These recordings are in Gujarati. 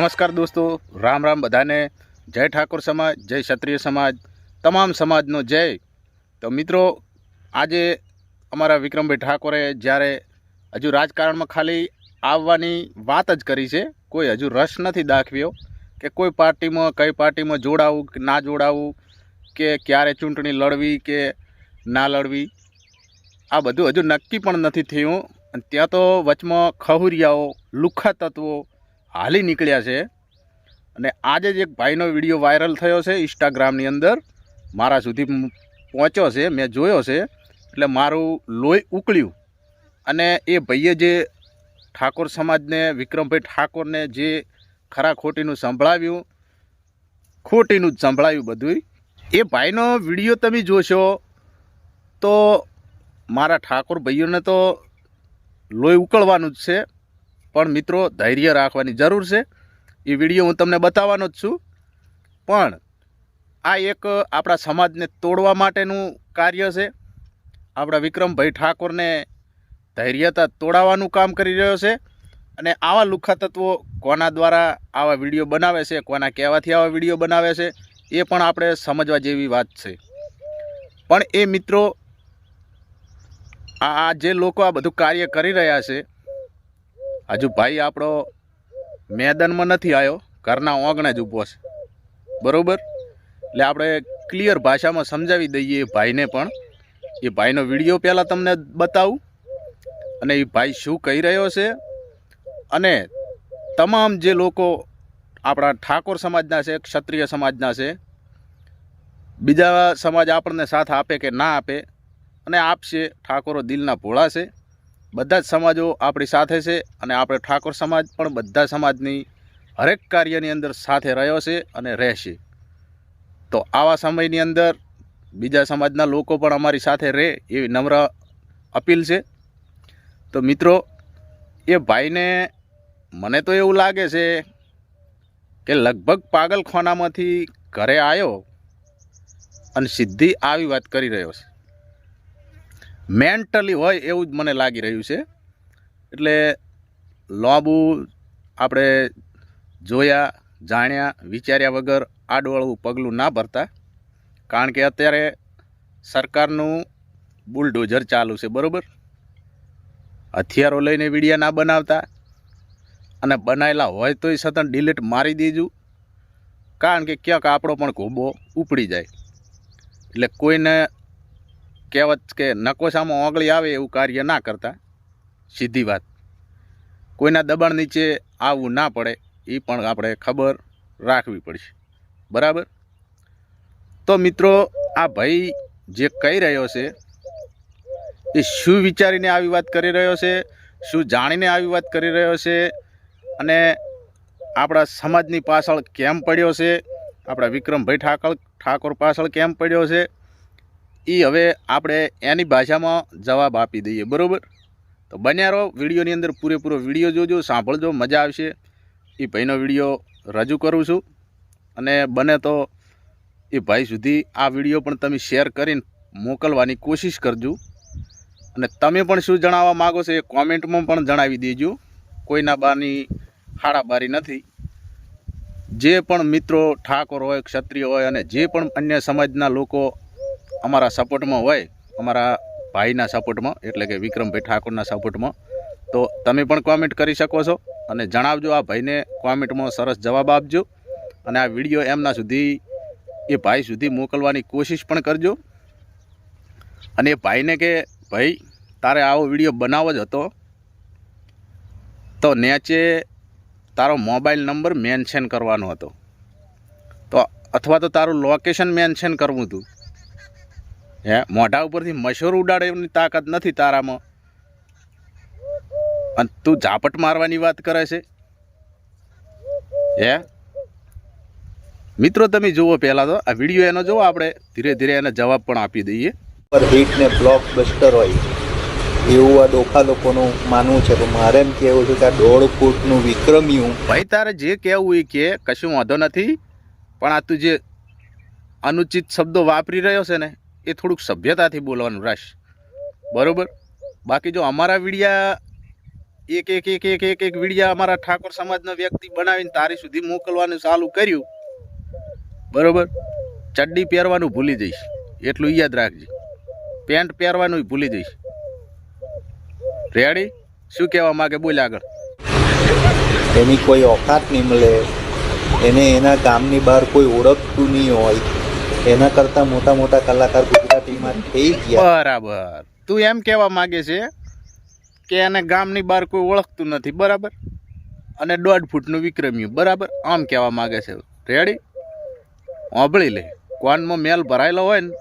નમસ્કાર દોસ્તો, રામ રામ બધાને. જય ઠાકોર સમાજ, જય ક્ષત્રિય સમાજ, તમામ સમાજનો જય. તો મિત્રો, આજે અમારા વિક્રમભાઈ ઠાકોરે જ્યારે હજુ રાજકારણમાં ખાલી આવવાની વાત જ કરી છે, કોઈ હજુ રસ નથી દાખવ્યો કે કોઈ પાર્ટીમાં, કઈ પાર્ટીમાં જોડાવું કે ના જોડાવું, કે ક્યારે ચૂંટણી લડવી કે ના લડવી, આ બધું હજુ નક્કી પણ નથી થયું. અને ત્યાં તો વચમાં ખહુરિયાઓ લુખ્ખા તત્વો હાલી નીકળ્યા છે. અને આજે જ એક ભાઈનો વીડિયો વાયરલ થયો છે ઇન્સ્ટાગ્રામની અંદર. મારા સુધી પહોંચ્યો છે, મેં જોયો છે. એટલે મારું લોહી ઉકળ્યું. અને એ ભાઈએ જે ઠાકોર સમાજને, વિક્રમભાઈ ઠાકોરને જે ખરા ખોટીનું સંભળાવ્યું, ખોટીનું જ સંભળાવ્યું બધું એ ભાઈનો વીડિયો તમે જોશો તો મારા ઠાકોર ભાઈઓને તો લોહી ઉકળવાનું જ છે. પણ મિત્રો, ધૈર્ય રાખવાની જરૂર છે. એ વીડિયો હું તમને બતાવવાનો જ છું. પણ આ એક આપણા સમાજને તોડવા માટેનું કાર્ય છે. આપણા વિક્રમભાઈ ઠાકોરને ધૈર્યતા તોડાવવાનું કામ કરી રહ્યો છે. અને આવા લુખા તત્વો કોના દ્વારા આવા વીડિયો બનાવે છે, કોના કહેવાથી આવા વીડિયો બનાવે છે, એ પણ આપણે સમજવા જેવી વાત છે. પણ એ મિત્રો, આ જે લોકો આ બધું કાર્ય કરી રહ્યા છે હજુ ભાઈ આપણો મેદાનમાં નથી આવ્યો. ઘરના ઓગણે જ ઊભો છે. બરાબર? એટલે આપણે ક્લિયર ભાષામાં સમજાવી દઈએ ભાઈને પણ. એ ભાઈનો વીડિયો પહેલાં તમને બતાવું. અને એ ભાઈ શું કહી રહ્યો છે? અને તમામ જે લોકો આપણા ઠાકોર સમાજના છે, ક્ષત્રિય સમાજના છે, બીજા સમાજ આપણને સાથ આપે કે ના આપે, અને આપશે, ઠાકોરો દિલના ભોળા છે. બધા જ સમાજો આપણી સાથે છે અને આપણે ઠાકોર સમાજ પણ બધા સમાજની હરેક કાર્યની અંદર સાથે રહ્યો છે અને રહેશે. તો આવા સમયની અંદર બીજા સમાજના લોકો પણ અમારી સાથે રહે એવી નમ્ર અપીલ છે. તો મિત્રો, એ ભાઈને મને તો એવું લાગે છે કે લગભગ પાગલખાનામાંથી ઘરે આવ્યો અને સીધી આવી વાત કરી રહ્યો છે. મેન્ટલી હોય એવું જ મને લાગી રહ્યું છે. એટલે લોબુ આપણે જોયા, જાણ્યા, વિચાર્યા વગર આડવાળું પગલું ના ભરતા. કારણ કે અત્યારે સરકારનું બુલડોઝર ચાલુ છે, બરાબર? હથિયારો લઈને વિડીયા ના બનાવતા. અને બનાવેલા હોય તોય છતાં ડિલીટ મારી દેજો. કારણ કે ક્યાંક આપણો પણ ઘોબો ઉપડી જાય. એટલે કોઈને કહેવત કે નકોશામાં ઓગળી આવે એવું કાર્ય ના કરતા. સીધી વાત. કોઈના દબાણ નીચે આવવું ના પડે એ પણ આપણે ખબર રાખવી પડશે. બરાબર? તો મિત્રો, આ ભાઈ જે કહી રહ્યો છે, એ શું વિચારીને આવી વાત કરી રહ્યો છે, શું જાણીને આવી વાત કરી રહ્યો છે, અને આપણા સમાજની પાછળ કેમ પડ્યો છે, આપણા વિક્રમભાઈ ઠાકર ઠાકોર પાછળ કેમ પડ્યો છે એ હવે આપણે એની ભાષામાં જવાબ આપી દઈએ, બરાબર? તો બન્યા રહો, વિડીયોની અંદર પૂરેપૂરો વીડિયો જોજો, સાંભળજો, મજા આવશે. એ ભાઈનો વીડિયો રજૂ કરું છું. અને બને તો એ ભાઈ સુધી આ વીડિયો પણ તમે શેર કરીને મોકલવાની કોશિશ કરજો. અને તમે પણ શું જણાવવા માગો છો એ કોમેન્ટમાં પણ જણાવી દેજો. કોઈના બાની હાડાબારી નથી. જે પણ મિત્રો ઠાકોર હોય, ક્ષત્રિય હોય અને જે પણ અન્ય સમાજના લોકો અમારા સપોર્ટમાં હોય, અમારા ભાઈના સપોર્ટમાં એટલે કે વિક્રમભાઈ ઠાકોરના સપોર્ટમાં તો તમે પણ કોમેન્ટ કરી શકો છો અને જણાવજો આ ભાઈને કોમેન્ટમાં સરસ જવાબ આપજો અને આ વીડિયો એમના સુધી, એ ભાઈ સુધી મોકલવાની કોશિશ પણ કરજો. અને એ ભાઈને કે, ભાઈ, તારે આવો વીડિયો બનાવો જ હતો, તો નેચે તારો મોબાઈલ નંબર મેન્શન કરવાનો હતો. તો અથવા તો તારું લોકેશન મેન્શન કરવું હતું હે? મોઢા ઉપરથી મશોર ઉડાડે એની તાકાત નથી તારામાં. અને તું ઝાપટ મારવાની વાત કરે છે? હે? મિત્રો તમે જુઓ પહેલાં તો આ વીડિયો એનો જુઓ આપણે ધીરે ધીરે એને જવાબ પણ આપી દઈએ. પર હિટ બ્લોક બસ્ટર હોય. એવું આ ડોખા લોકોનું માનવું છે. તો મારે એમ કહેવું છે કે આ દોઢ ફૂટનું વિક્રમ્યું. ભાઈ તારે જે કહેવું એ કે કશું વાંધો નથી પણ આ તું જે અનુચિત શબ્દો વાપરી રહ્યો છે ને એ થોડુંક સભ્યતાથી બોલવાનું રાશ. બરાબર? બાકી જો અમારા વિડિયા એક એક એક એક એક એક વિડીયા અમારા ઠાકોર સમાજના વ્યક્તિ બનાવીને તારી સુધી મોકલવાનું ચાલુ કર્યું, બરાબર? ચડ્ડી પહેરવાનું ભૂલી જઈશ. એટલું યાદ રાખજે. પેન્ટ પહેરવાનું ભૂલી જઈશ. રેડી શું કહેવા માગે બોલ આગળ. એની કોઈ ઓકાત નહીં મળે. એને એના ગામની બહાર કોઈ ઓળખતું નહીં હોય. એના કરતાં મોટા મોટા કલાકાર ગુજરાતીમાં થઈ ગયા. બરાબર. તું એમ કહેવા માંગે છે કે એને ગામની બહાર કોઈ ઓળખતું નથી, બરાબર? અને દોઢ ફૂટનું વિક્રમ્યું, બરાબર? આમ કહેવા માગે છે. રેડી ઓંભળી લે. કોનમાં મેલ ભરાયેલો હોય ને,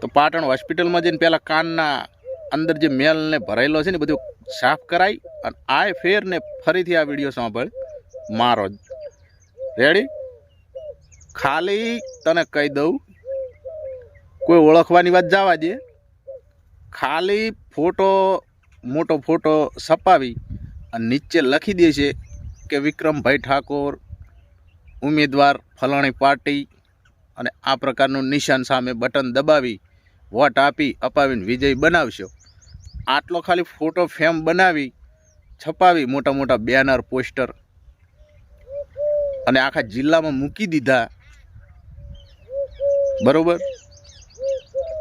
તો પાટણ હોસ્પિટલમાં જઈને પહેલાં કાનના અંદર જે મેલને ભરાયેલો છે ને બધું સાફ કરાય અને આ ફેરને ફરીથી આ વીડિયો સાંભળ. મારો જ. રેડી ખાલી તને કહી દઉં, કોઈ ઓળખવાની વાત જવા દે. ખાલી ફોટો, મોટો ફોટો છપાવી અને નીચે લખી દે છે કે વિક્રમભાઈ ઠાકોર, ઉમેદવાર, ફલાણી પાર્ટી અને આ પ્રકારનું નિશાન સામે બટન દબાવી, વોટ આપી, અપાવીને વિજય બનાવશો. આટલો ખાલી ફોટો ફેમ બનાવી, છપાવી મોટા મોટા બેનર, પોસ્ટર અને આખા જિલ્લામાં મૂકી દીધા. બરોબર?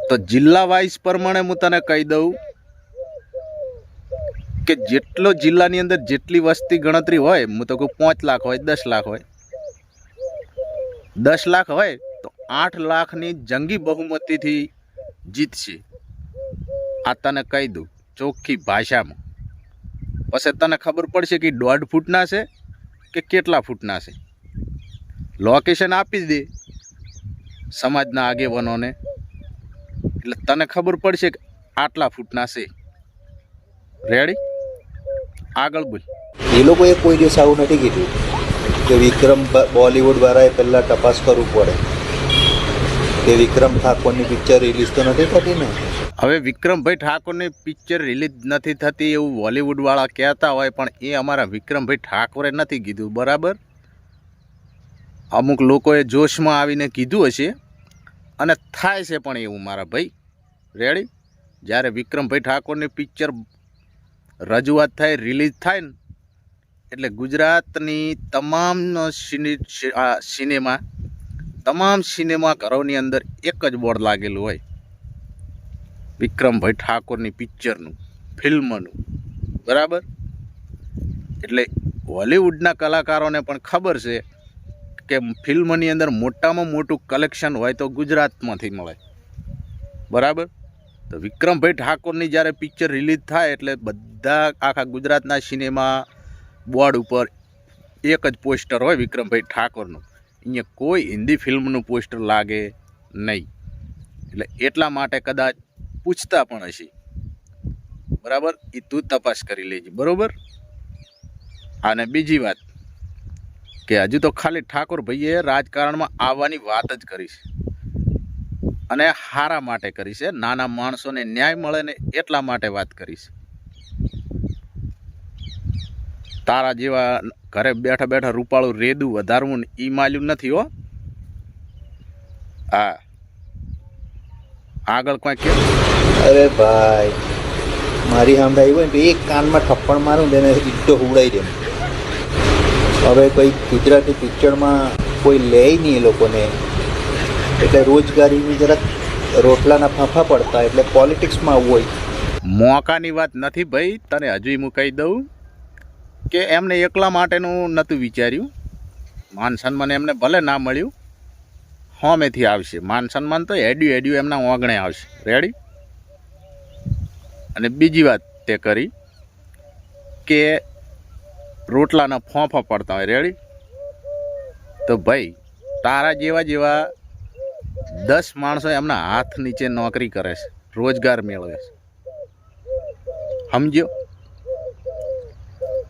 તો જિલ્લા વાઇઝ પ્રમાણે હું તને કહી દઉં કે જેટલો જિલ્લાની અંદર જેટલી વસ્તી ગણતરી હોય, હું તો કહું પાંચ લાખ હોય, દસ લાખ હોય. દસ લાખ હોય તો આઠ લાખની જંગી બહુમતીથી જીતશે. આ તને કહી દઉં ચોખ્ખી ભાષામાં. પછી તને ખબર પડશે કે દોઢ ફૂટના છે કે કેટલા ફૂટના છે. લોકેશન આપી દે. સમાજના આગેવાનોને. એટલે તને ખબર પડશે કે આટલા ફૂટના છે. રેડી આગળ બોલ. એ લોકોએ કોઈ દિવસ આવું નથી કીધું કે વિક્રમ બ- બોલિવૂડ વાળાએ પહેલાં તપાસ કરવું પડે. કે વિક્રમ ઠાકોરની પિક્ચર રિલીઝ તો નથી થતી ને? હવે વિક્રમભાઈ ઠાકોરની પિક્ચર રિલીઝ નથી થતી એવું બોલિવૂડવાળા કહેતા હોય પણ એ અમારા વિક્રમભાઈ ઠાકોરે નથી કીધું બરાબર? અમુક લોકોએ જોશમાં આવીને કીધું હશે. અને થાય છે પણ એવું મારા ભાઈ. રેડી જ્યારે વિક્રમભાઈ ઠાકોરની પિક્ચર રજૂઆત થાય રિલીઝ થાય ને, એટલે ગુજરાતની તમામ સિનેમા તમામ સિનેમા ઘરોની અંદર એક જ બોર્ડ લાગેલું હોય. વિક્રમભાઈ ઠાકોરની પિક્ચરનું ફિલ્મનું બરાબર? એટલે હોલિવૂડના કલાકારોને પણ ખબર છે કે ફિલ્મની અંદર મોટામાં મોટું કલેક્શન હોય તો ગુજરાતમાંથી મળે. બરાબર? તો વિક્રમભાઈ ઠાકોરની જ્યારે પિક્ચર રિલીઝ થાય એટલે બધા આખા ગુજરાતના સિનેમા બોર્ડ ઉપર એક જ પોસ્ટર હોય વિક્રમભાઈ ઠાકોરનું. અહીંયા કોઈ હિન્દી ફિલ્મનું પોસ્ટર લાગે નહીં. એટલે એટલા માટે કદાચ પૂછતા પણ હશે. બરાબર? એ તું તપાસ કરી લેજે. બરાબર? અને બીજી વાત. કે હજુ તો ખાલી ઠાકોર ભાઈએ રાજકારણમાં આવવાની વાત જ કરી છે. અને હારા માટે કરી છે. નાના માણસોને ન્યાય મળે ને એટલા માટે વાત કરી છે. તારા જેવા ઘરે બેઠા બેઠા રૂપાળું રેદું વધારવું ને એ માલ્યું નથી હો. હા. આગળ કોઈ કે? અરે ભાઈ, મારી સામે હોય ને એક કાનમાં થપ્પડ મારું ને એને ઈટો ઉડાઈ દે હવે કોઈ ગુજરાતી પિક્ચરમાં કોઈ લે નહીં એ લોકોને. એટલે રોજગારીની જરાક રોટલાના ફાંફા પડતા એટલે પોલિટિક્સમાં આવવું હોય. મોકાની વાત નથી ભાઈ, તને હજુ હું કહી દઉં કે એમને એકલા માટેનું નહોતું વિચાર્યું. માન સન્માન એમને ભલે ના મળ્યું, હોમેથી આવશે. માન સન્માન તો એડ્યું એડ્યું એમના ઓગણે આવશે. રેડી અને બીજી વાત તે કરી કે રોટલાના ફોંફા પડતા હોય. રેડી તો ભાઈ, તારા જેવા જેવા દસ માણસો એમના હાથ નીચે નોકરી કરે છે, રોજગાર મેળવે છે. સમજ્યો?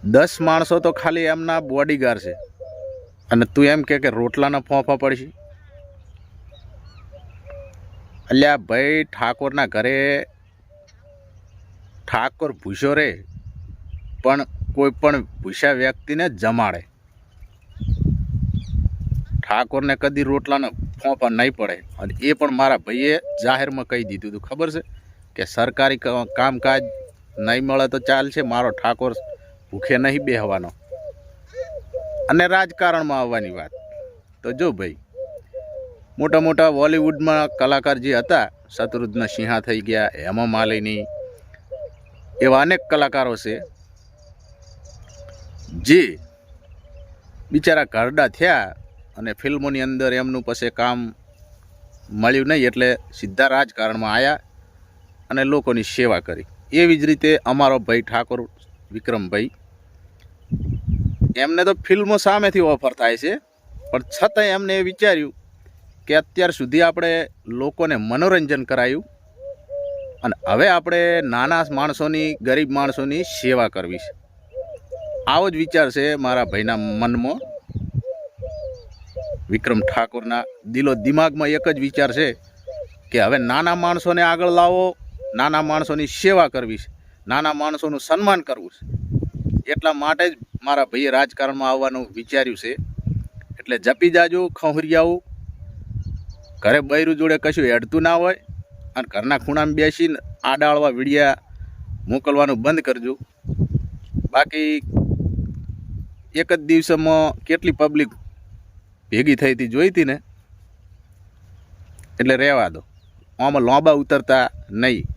દસ માણસો તો ખાલી એમના બોડીગાર છે. અને તું એમ કે રોટલાના ફોંફા પડશે? અલ્યા ભાઈ, ઠાકોરના ઘરે, ઠાકોર ભૂસ્યો રે, પણ કોઈ પણ ભૂસા વ્યક્તિને જમાડે. ઠાકોરને કદી રોટલાના ફોંપા નહીં પડે. અને એ પણ મારા ભાઈએ જાહેરમાં કહી દીધું હતું. ખબર છે? કે સરકારી કામકાજ નહીં મળે તો ચાલશે, મારો ઠાકોર ભૂખે નહીં બેહવાનો. અને રાજકારણમાં આવવાની વાત. તો જો ભાઈ મોટા મોટા બોલિવૂડમાં કલાકાર જે હતા, શત્રુઘ્ન સિંહા થઈ ગયા, હેમા માલિની, એવા અનેક કલાકારો છે. જે બિચારા ઘરડા થયા અને ફિલ્મોની અંદર એમનું પછી કામ મળ્યું નહીં એટલે સીધા રાજકારણમાં આવ્યા અને લોકોની સેવા કરી. એવી જ રીતે અમારો ભાઈ ઠાકોર વિક્રમભાઈ, એમને તો ફિલ્મો સામેથી ઓફર થાય છે, પણ છતાંય એમને એ વિચાર્યું કે અત્યાર સુધી આપણે લોકોને મનોરંજન કરાયું અને હવે આપણે નાના માણસોની, ગરીબ માણસોની સેવા કરવી છે. આવો જ વિચાર છે મારા ભાઈના મનમાં. વિક્રમ ઠાકોરના દિલો દિમાગમાં એક જ વિચાર છે કે હવે નાના માણસોને આગળ લાવો, નાના માણસોની સેવા કરવી છે, નાના માણસોનું સન્માન કરવું છે. એટલા માટે જ મારા ભાઈએ રાજકારણમાં આવવાનું વિચાર્યું છે. એટલે જપી જાજો ખંહરિયાઓ ઘરે બૈરું જોડે કશું હેડતું ના હોય અને ઘરના ખૂણામાં બેસીને આડાળવા વિડિયા મોકલવાનું બંધ કરજો. બાકી એક જ દિવસમાં કેટલી પબ્લિક ભેગી થઈ હતી જોઈ હતી ને? એટલે રહેવા દો. આમાં લોંબા ઉતરતા નહીં.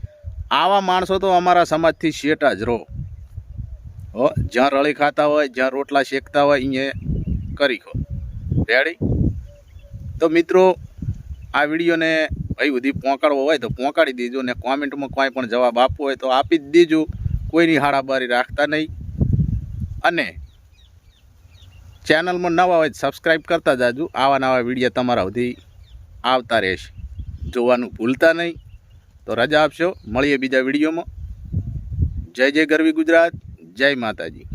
આવા માણસો તો અમારા સમાજથી શેટા જ રહો. હો, જ્યાં રળી ખાતા હોય, જ્યાં રોટલા શેકતા હોય, અહીંયા કરી ખો. રેડી તો મિત્રો, આ વિડીયોને ભાઈ બધી પહોંચાડવો હોય તો પહોંચાડી દેજો ને કોમેન્ટમાં કોઈ પણ જવાબ આપવો હોય તો આપી જ દેજો. કોઈની હાડાબારી રાખતા નહીં. અને ચેનલમાં નવા હોય સબસ્ક્રાઈબ કરતા જાજો. આવા નવા વીડિયો તમારા સુધી આવતા રહેશે. જોવાનું ભૂલતા નહીં. તો રજા આપશો. મળીએ બીજા વિડીયોમાં જય જય ગરવી ગુજરાત. જય માતાજી.